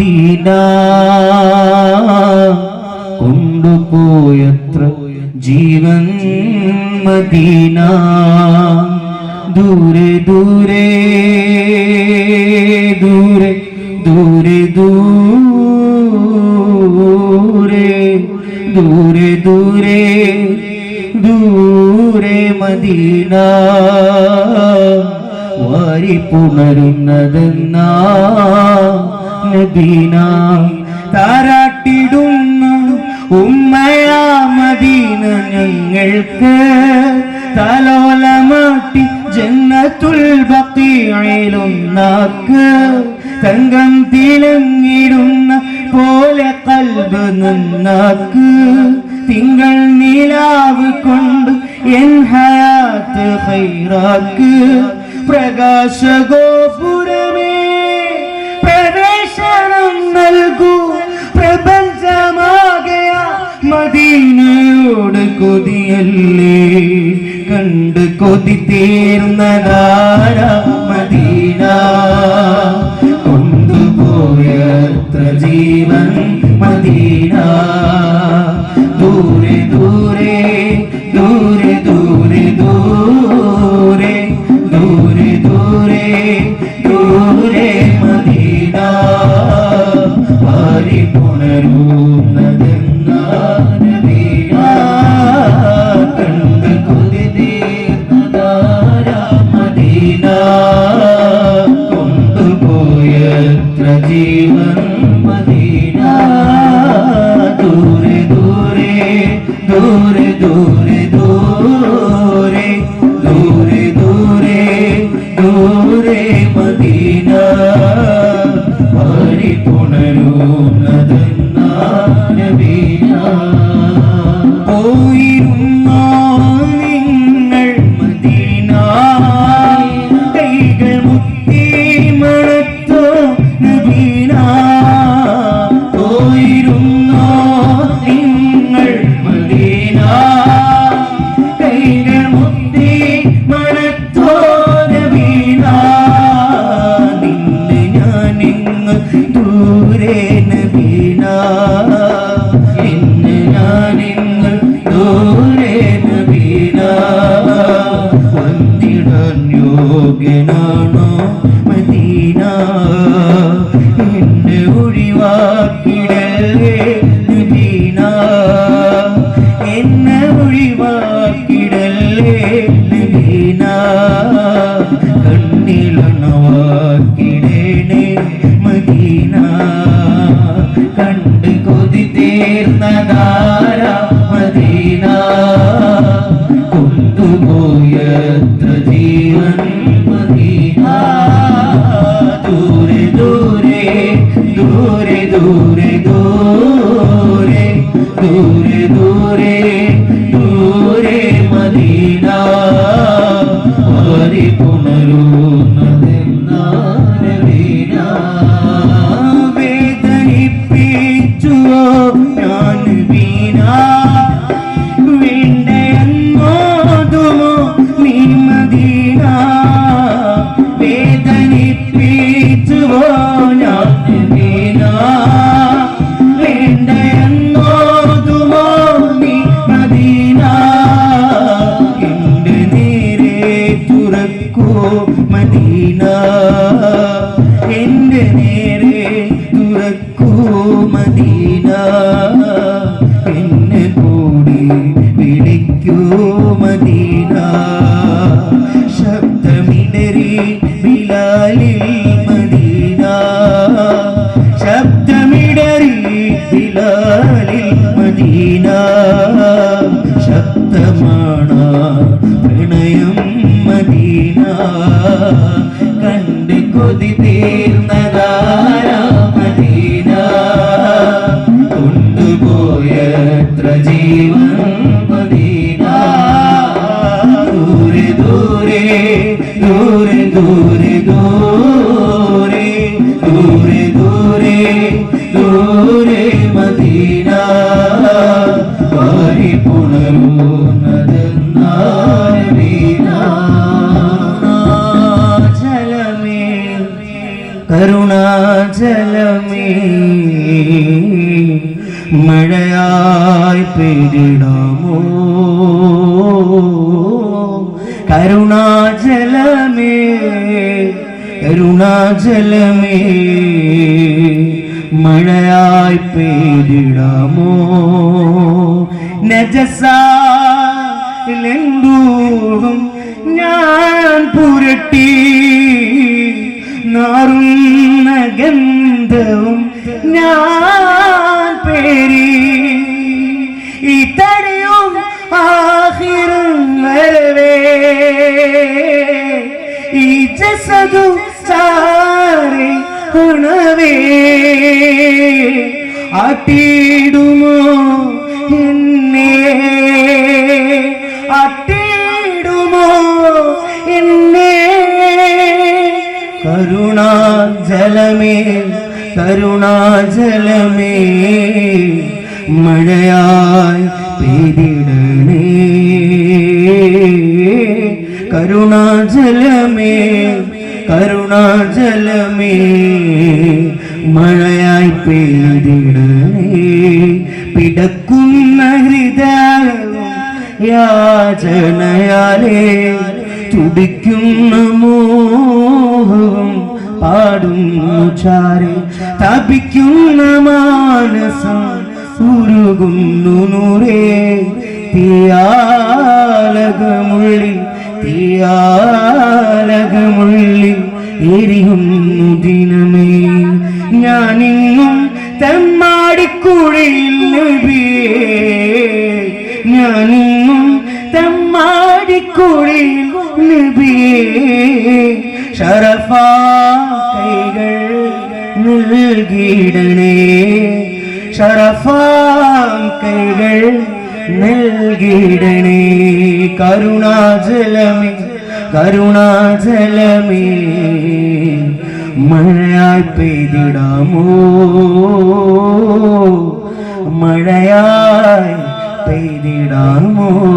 Medina. കൊണ്ടുപോയത്ര ജീവൻ Medina. ദൂരെ ദൂരെ ദൂരെ ദൂരെ ദൂരെ ദൂരെ ദൂരെ ദൂരെ മദീന. വാരി പുണരുന്നതെന്നാ താരാട്ടിടുന്നു. ഉമ്മയാ മദീന ഞങ്ങൾക്ക് തലോലമാട്ടി ജന്നത്തുൽ ബക്കിയിലൊന്നാക്ക് തങ്കം തിലങ്ങിടുന്ന പോലെ കൽബ് നന്നാക്ക്. തിങ്കൾ നിലാവ് കൊണ്ട് എൻ ഹയാത്ത് ഹൈറാക്ക് പ്രകാശഗോപുരമേ കൊതിയല്ലേ? കണ്ട് കൊതി തീർന്നതാര മദീന? കൊണ്ടുപോയത്ര ജീവൻ മദീന. ദൂരെ ദൂരെ Mm-hmm. തീർന്നതാര മദീന. കൊണ്ടുപോയത്ര ജീവൻ എന്റെ നേരെ തുറക്കൂ മദീന. എന്നെ കൂടി വിളിക്കൂ മദീന. ശബ്ദമിടറി ബിലാലിൽ മദീന. ശബ്ദമിടറി ബിലാലിൽ മദീന. മദീന കണ്ട് കൊതി തീർന്നതാര മദീന കൊണ്ടുപോയത്ര ജീവൻ മദീന. ദൂരെ ദൂരെ ദൂരെ ദൂരെ ദൂരെ. മഴയായി കരുണാചലമേ കരുണാജലമേ മഴയായി പെരിടാമോ? നജസാലെന്തൂടും ഞാൻ പുരട്ടി നാറുന്ന ഗന്ധവും ഞാൻ പേരി ഈ ജസതു ചാരി ഉണവേ. ആട്ടിടുമോ എന്നെ? ആട്ടിടുമോ എന്നെ? കരുണാജലമേ കരുണാജലമേ മഴയായി പെയ്തിടണേ. കരുണാജലമേ കരുണാജലമേ മഴയായി പെയ്തിടണേ. പിടക്കുന്ന ഹൃദയവും യാചനയാലേ തുടിക്കുന്ന മോഹവും പാടുന്നു ചാരെ. തപിക്കുന്ന മാനസം ഉരുകുന്നു നൂറേ തീയാലകമുള്ളിൽ തീയാലകമുള്ളിൽ എരിയുന്നു ദിനമേ. ഞാനിന്നും തെമ്മാടിക്കുഴിയിൽ ഞാനിന്നും തെമ്മാടിക്കുഴിയിൽ നബിയേ ഷറഫാ കൈകൾ നൽകിയിടണേ. ഷറഫാം കൈകൾ നൽകിയിടണേ. കരുണാജലമേ കരുണാജലമേ. മഴയായി പെയ്തിടാമോ? മഴയായി പെയ്തിടാമോ?